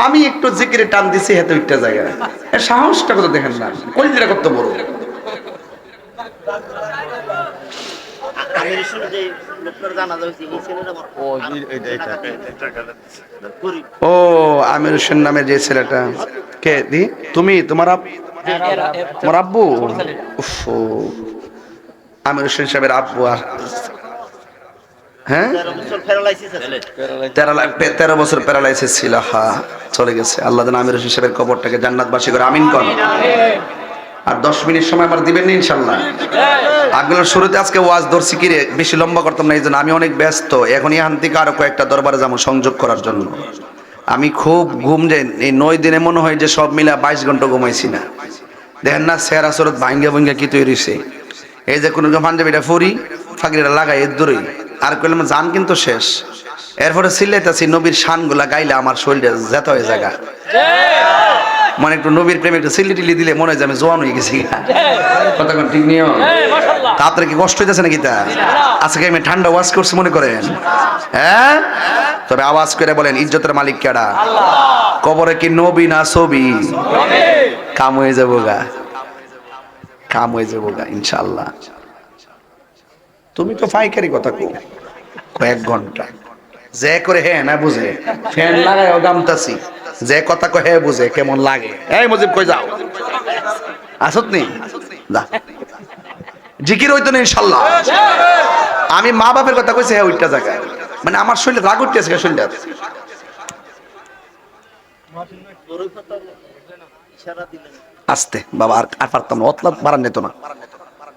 আমি একটু জিকিরে টান দিছি হেতে একটা জায়গায় সাহসটা কত দেখেন না? কলিজিরা কত বড়। ও আমির হোসেন নামে যে ছেলেটা। কে দি? তুমি তোমার তোমার আব্বু? উফ, ও। আমির হোসেন সাহেবের আব্বু আর হ্যাঁ? তেরো বছর প্যারালাইসিস ছিল হা চলে গেছে। আল্লাহ আমির কবরটাকে জান্নাতবাসী করে আমিন কর। আর দশ মিনিট সময় আমার দিবেন না ইনশাল্লাহ? আগের শুরুতে আজকে ওয়াজ ধরছি বেশি লম্বা করতাম না এই জন্য আমি অনেক ব্যস্ত। এখন এখান থেকে আরও কয়েকটা দরবারে যাব সংযোগ করার জন্য। আমি খুব ঘুম যাই এই নয় দিনে মনে হয় যে সব মিলা বাইশ ঘণ্টা ঘুমাইছি না। দেখেন না সেরা সরত ভাঙ্গে ভাঙ্গে কি তৈরি এই যে কোনো পাঞ্জাবিটা ফুরি ফাঁকরিটা লাগাই এর দূরেই। আর কইলাম জান কিন্তু শেষ। এরপরে সিলেতাছি নবীর শানগুলা গাইলে আমার শরীরে যেত হয়ে জায়গা মানে একটু নবীর প্রেমে একটু সিলি টিলি দিলে মনে হয় যে আমি জোয়ান হয়ে গেছি। কথা ঠিক নিও তা আপনার কি কষ্ট হইতেছে নাকি তা আজকে আমি ঠান্ডা ওয়াশ করছি মনে করেন? হ্যাঁ? তবে আওয়াজ করে বলেন ইজ্জতের মালিক কেডা? কবরে কি নবী না ছবি? কাম হয়ে যাব গা। কাম হয়ে যাব গা ইনশাল্লাহ তুমি তো পাইকারি কথা কো কয়েক ঘণ্টা। যে করে হ্যাঁ না বুঝে, ফ্যান লাগায় গামতাছি। যে কথা কয়ে হ্যাঁ বুঝে, কেমন লাগে। এই মুজিব, কই যাও? আসত নি? যা। জিকির হইতো না ইনশাল্লাহ। আমি মা বাপের কথা কইছি হ্যাঁ ওইটা জায়গায়। মানে আমার শরীরে রাগ উঠতেছে শরীরটা আস্তে, বাবা, আর পারতাম না, অতলা বাড়ান যেত না।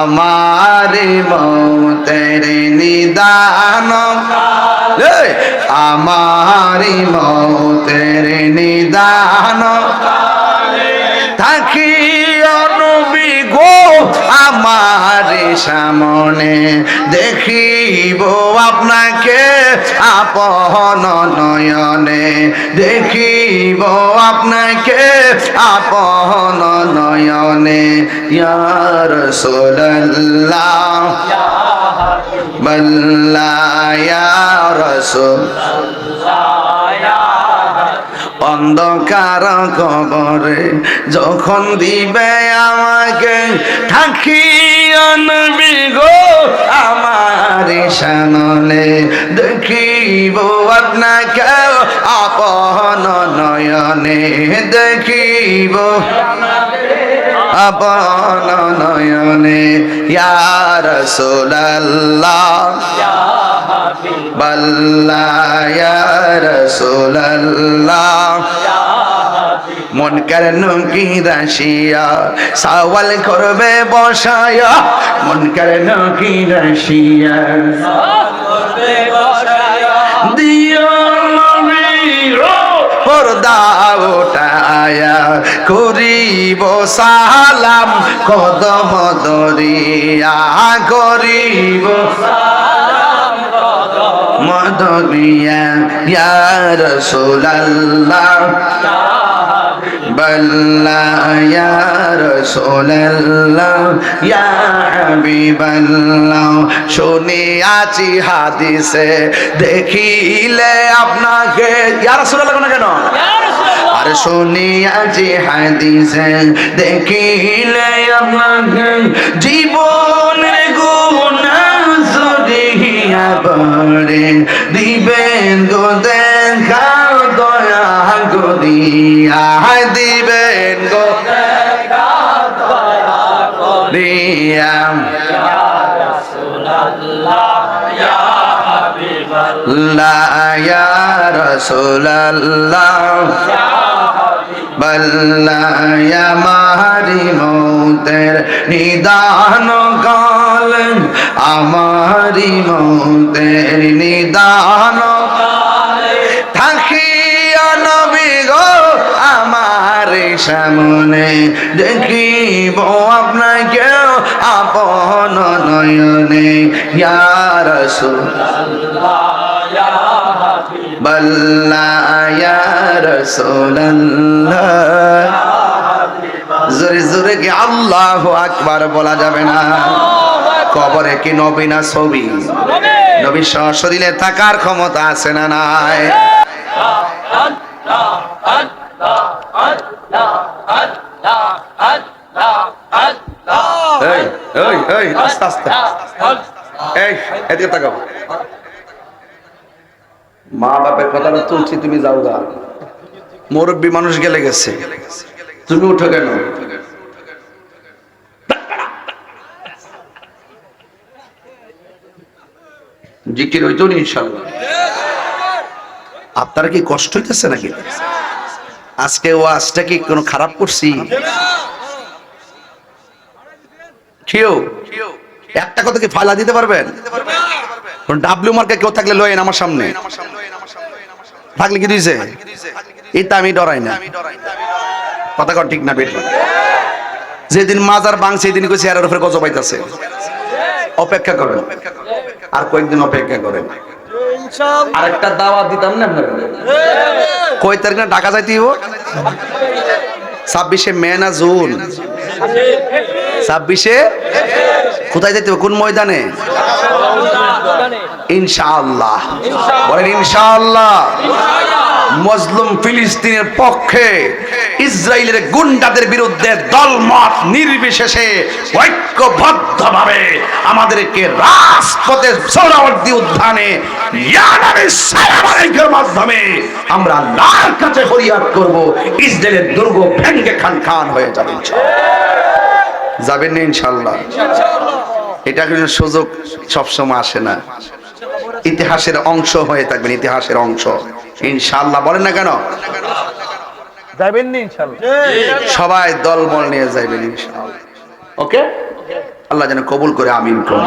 আমার মৌতের নিদান। আমার মৌতের নিদান। সামনে দেখিব আপনাকে আপন নয়নে। দেখিব আপনাকে আপন নয়নে। ইয়ার সোল্লাহ বল্লা ইয়ার সোল অন্ধকার কবরে যখন দিবে আমাকে অনবি গো আমার সামনে দেখিব আপনাকে, আপন নয়নে দেখিব। আপন নয়নে ইয়ার সোলাল্লাহ বল্লা রসুল্লাহ মন কেন কি রাশিয়া সওয়াল করবে বসায়া। মন কেন কি রাশিয়া দিও পর্দা ওঠায়া করিব সালাম, কদম দরিয়া করিব মদবিয়া রাসূলুল্লাহ বল্লা ইয়া রাসূলুল্লাহ ইয়া হাবিবাল্লাহ শুনিয়াছি হাদিসে দেখিলে আপনাকে ইয়া রাসূলুল্লাহ কেন কেন? আর শুনিয়াছি হাদিসে দেখিলে আপনাকে জীবনের গুণা সরিয়া বরে দিবেন করিয়া দিবেন গো। দিয়া লা ইয়া রাসূলুল্লাহ। বল্লায়া মারি মৌতের নিদান কাল আমারি মৌতের নিদান সামনে দেখিব আপনাকে আপন নয়নে। ইয়ার বল্লা ইয়ার জোরে জোরে কি আল্লাহ আকবার বলা যাবে না? কবরে কি নবী না ছবি? নবী শরীরে থাকার ক্ষমতা আছে না নাই? মা বাপের কথাটা তুলছি, তুমি যাও গা মুরব্বী মানুষ গেলে গেছে। তুমি উঠো কেন? জিকির হইতো নি, ইনশাল্লাহ। আপনারা কি কষ্ট হইতেছে নাকি? আজকে ও আজটা কি কোনো খারাপ করছি? একটা কথা কি ফালা দিতে পারবেন? ডাব্লিউ মার্কে কেউ থাকলে লয়েন আমার সামনে। থাকলে কি দিয়েছে এটা আমি ডরাই না। কথা কন ঠিক না, বেট। যেদিন মাজার বাং সেদিন কইছে এর উপরে গজব পাইতাছে অপেক্ষা করেন। আর কয়েকদিন অপেক্ষা করেন। আরেকটা দিতাম না কয় তারিখ না ঢাকা যাইতে ছাব্বিশে মে না জুন? ছাব্বিশে কোথায় যাইতে কোন ময়দানে? ইনশাআল্লাহ। বলেন ইনশাআল্লাহ। মজলুম ফিলিস্তিনের পক্ষে ইসরায়েলের গুন্ডাদের বিরুদ্ধে দলমত নির্বিশেষে ঐক্যবদ্ধভাবে আমাদেরকে রাজপথে সোহরাওয়ার্দী উদ্যানে মাধ্যমে আমরা আল্লাহর কাছে ফরিয়াদ করব। ইসরায়েলের দুর্গ ভেঙ্গে খান খান হয়ে যাবে যাবেন না ইনশাল্লাহ এটা কিন্তু সুযোগ সবসময় আসে না। ইতিহাসের অংশ হয়ে থাকবেন, ইতিহাসের অংশ। ইনশাল্লাহ বলেন না কেন? সবাই দল ইনশাল্লাহ সবাই দলবল নিয়ে যাইবেন ইনশাল্লাহ ওকে? আল্লাহ যেন কবুল করে আমিন করুন।